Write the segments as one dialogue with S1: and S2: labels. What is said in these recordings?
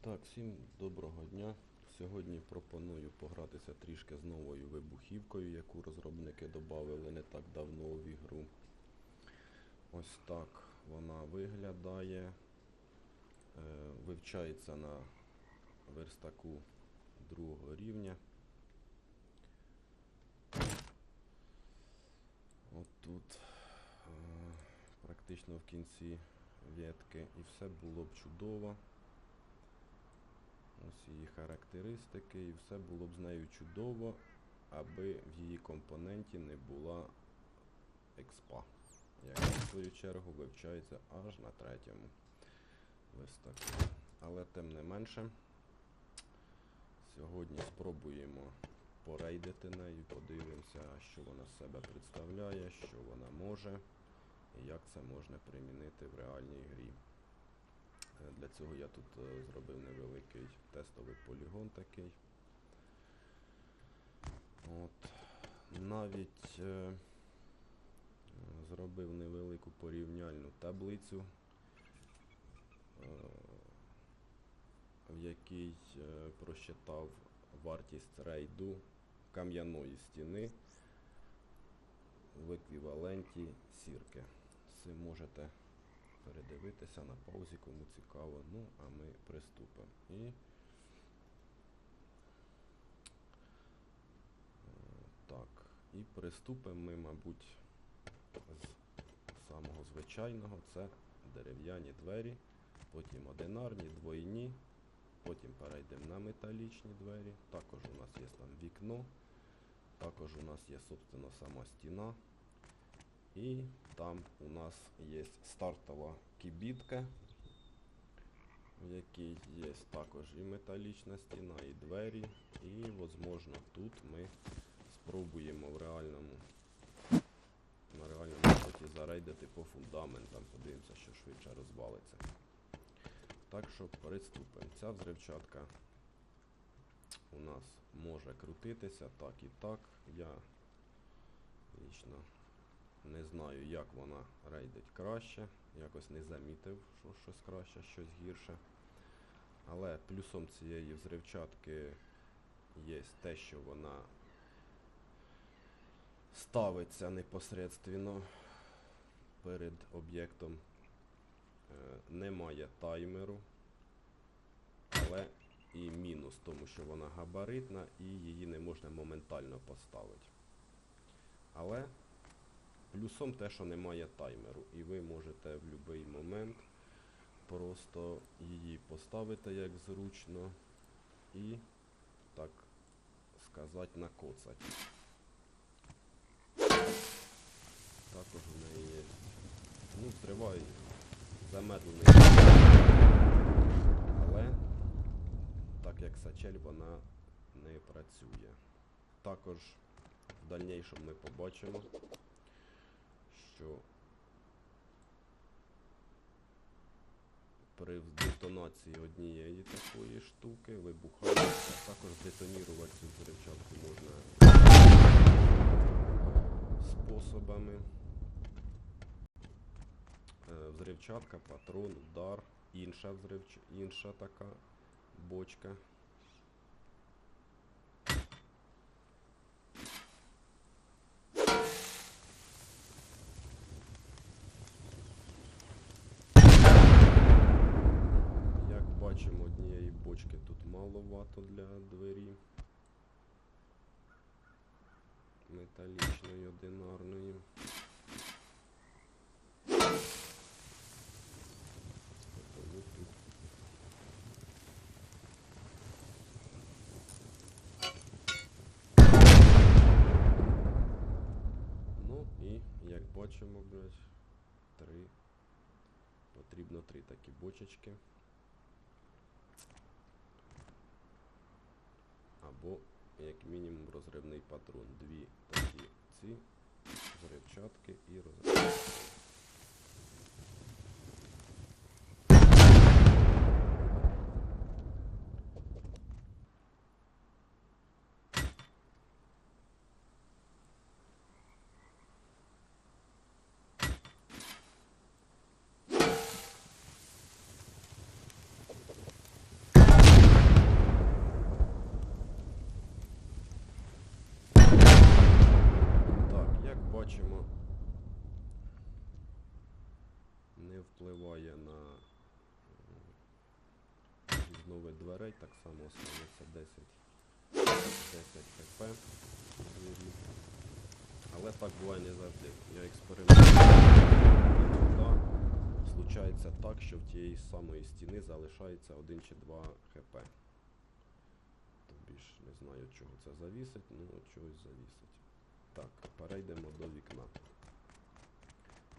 S1: Так, всім доброго дня. Сьогодні пропоную погратися трішки з новою вибухівкою, яку розробники додали не так давно в ігру. Ось так вона виглядає. Е, вивчається на верстаку другого рівня. От тут е, практично в кінці ветки і все було б чудово. Ось її характеристики, і все було б з нею чудово, аби в її компоненті не була експа, яка в свою чергу вивчається аж на третьому листаку. Але тим не менше, сьогодні спробуємо порейдити нею, подивимося, що вона з себе представляє, що вона може і як це можна примінити в реальній грі. Для цього я тут е, зробив невеликий тестовий полігон такий. От. Навіть е, зробив невелику порівняльну таблицю, е, в якій е, просчитав вартість рейду кам'яної стіни в еквіваленті сірки. Це можете передивитися на паузі, кому цікаво. Ну, а ми приступимо. І е, так, і приступимо ми, мабуть, з самого звичайного. Це дерев'яні двері, потім одинарні, двойні, потім перейдемо на металічні двері. Також у нас є там вікно, також у нас є, собственно, сама стіна. І там у нас є стартова кібітка, в якій є також і металічна стіна, і двері. І, возможно, тут ми спробуємо в реальному на реальному світі зарейдити по фундаментам. Подивимося, що швидше розвалиться. Так що приступимо. Ця взривчатка у нас може крутитися так і так. Я лічно не знаю, як вона рейдить краще. Якось не замітив, що щось краще, щось гірше. Але плюсом цієї взривчатки є те, що вона ставиться непосередньо перед об'єктом. Е, Немає таймеру, але і мінус, тому що вона габаритна і її не можна моментально поставити. Але Плюсом те, що немає таймеру, і ви можете в будь-який момент просто її поставити як зручно і, так сказати, накоцати. Також у неї є, ну, триває замедлений, але так як сачель вона не працює. Також в дальнішому ми побачимо що при детонації однієї такої штуки вибухається. Також детонірувати цю взривчатку можна способами. Е, Взривчатка, патрон, удар, інша взривч... інша така бочка. Як однієї бочки тут маловато для двері. Металічної, одинарної. Ну і як бачимо, блядь, три. Потрібно три такі бочечки. Або, як мінімум, розривний патрон. Дві такі ці взривчатки і бачимо, не впливає на е, відновить дверей, так само останеться 10 10 хп. Але так буває не завжди. Я експериментую. Случається так, що в тієї самої стіни залишається 1 чи 2 хп. Тобі ж не знаю, чого це завісить, ну чогось завісить. Так, перейдемо до вікна.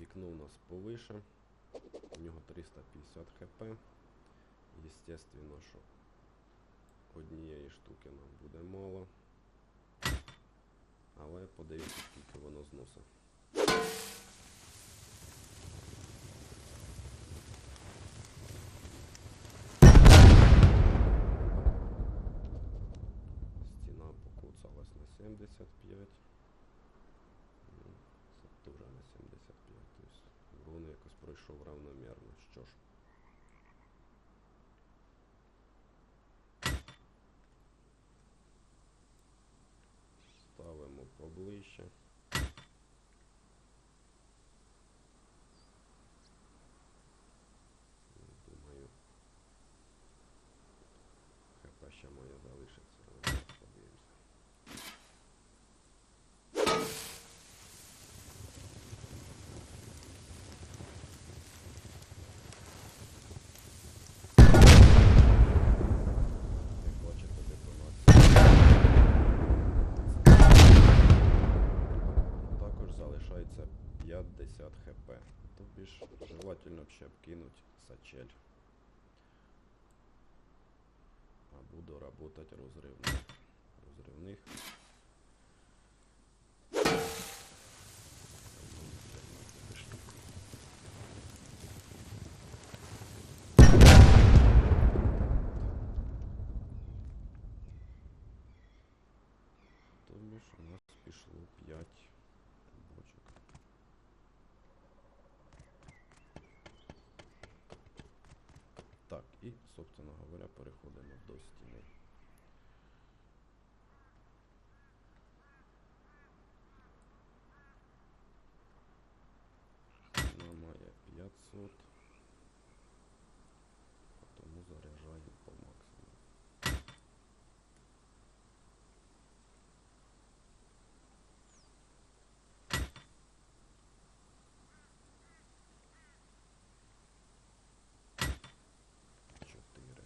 S1: Вікно у нас повише. У нього 350 хп. Естественно, що однієї штуки нам буде мало. Але подивіться, скільки воно зносить. Стіна покуцалась на 75. Ну, Це теж на 75. Тобто він якось пройшов равномірно. Що ж. Ставимо поближче. Ну, Думаю, хп ще має залишитися, але зараз подивимося. Як бачите, детонація. Також залишається 50 хп. Тобі ж желательно б ще б кинуть сачель. А буду работать. Розривних. штук. Тобі ж у нас пішло 5 бочок. Так, і, собственно говоря, переходимо до стіни. Стіна має 500, а тому заряджаємо по максимуму. Чотири.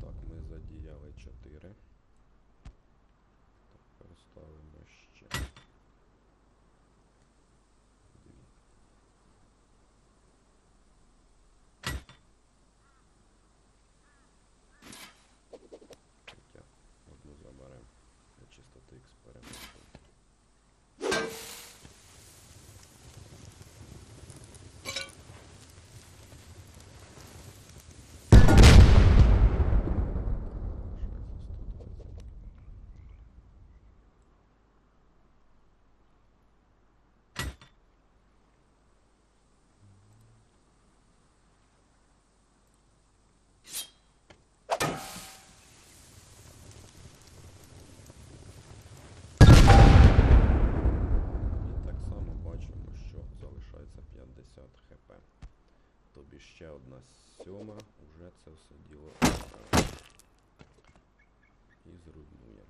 S1: Так, ми задіяли 4. Тепер ставимо ще. ще одна сьома, вже це все діло е, і зруйнує.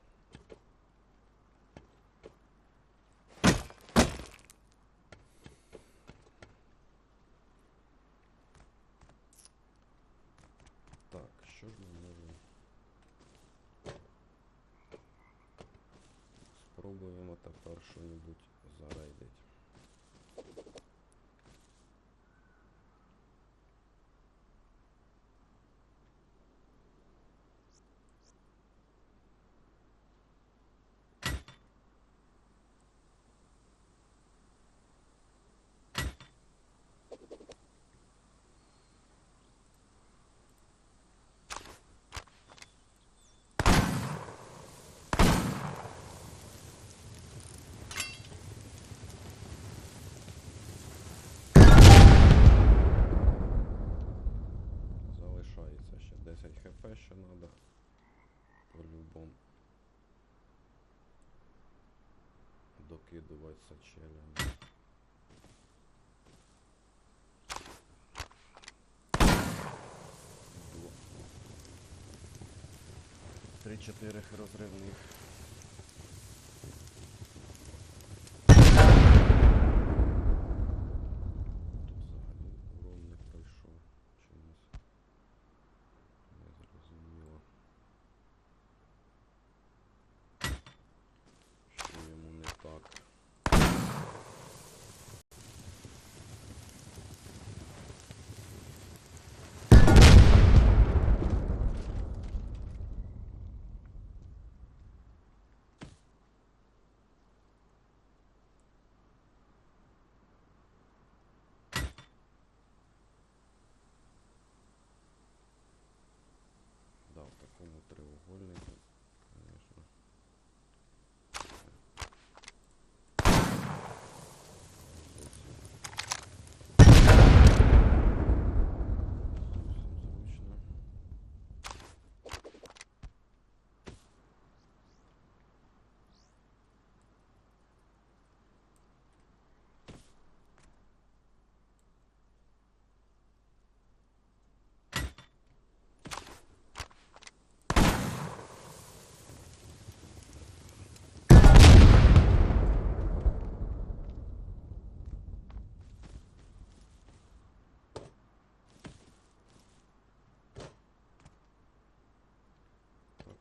S1: Так, що ж ми можемо? Спробуємо тепер що-небудь зарейдить. Закидувати сачелями. Три-чотири розривних.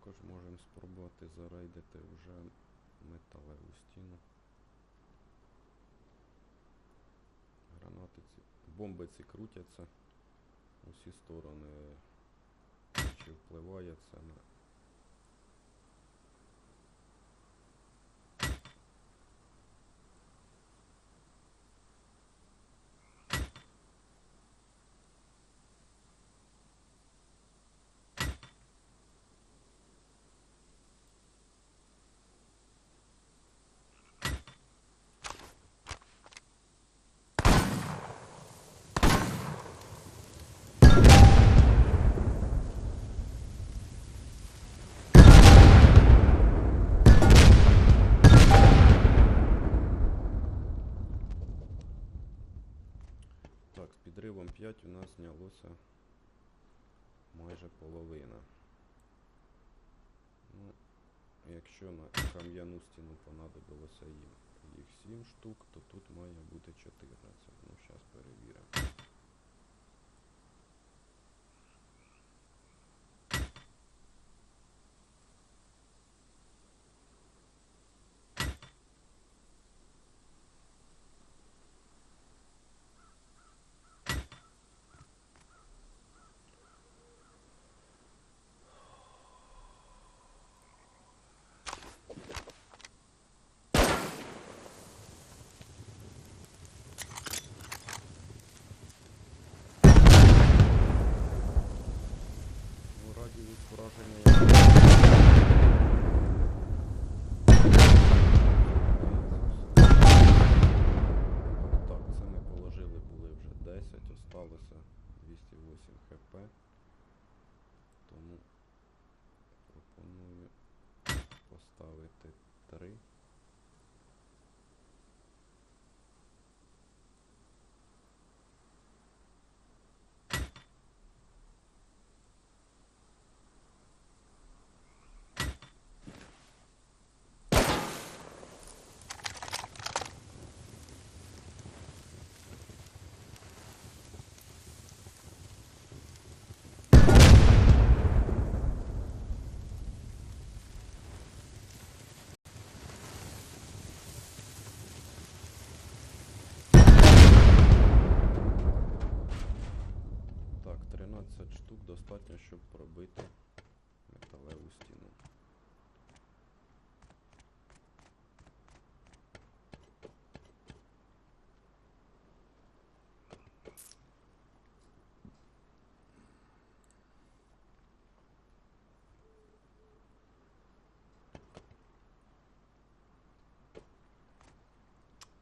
S1: Також можемо спробувати зарейдити вже металеву стіну. Гранати ці. Бомби ці крутяться усі сторони. Чи впливає це на. Так, 5 у нас знялося майже половина. Ну, якщо на кам'яну стіну понадобилося їм їх 7 штук, то тут має бути 14. Ну, зараз перевіримо.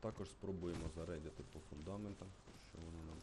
S1: Також спробуємо зарейдити по фундаментам, що воно нам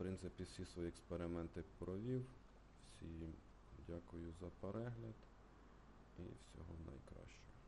S1: принципі, всі свої експерименти провів. Всім дякую за перегляд і всього найкращого.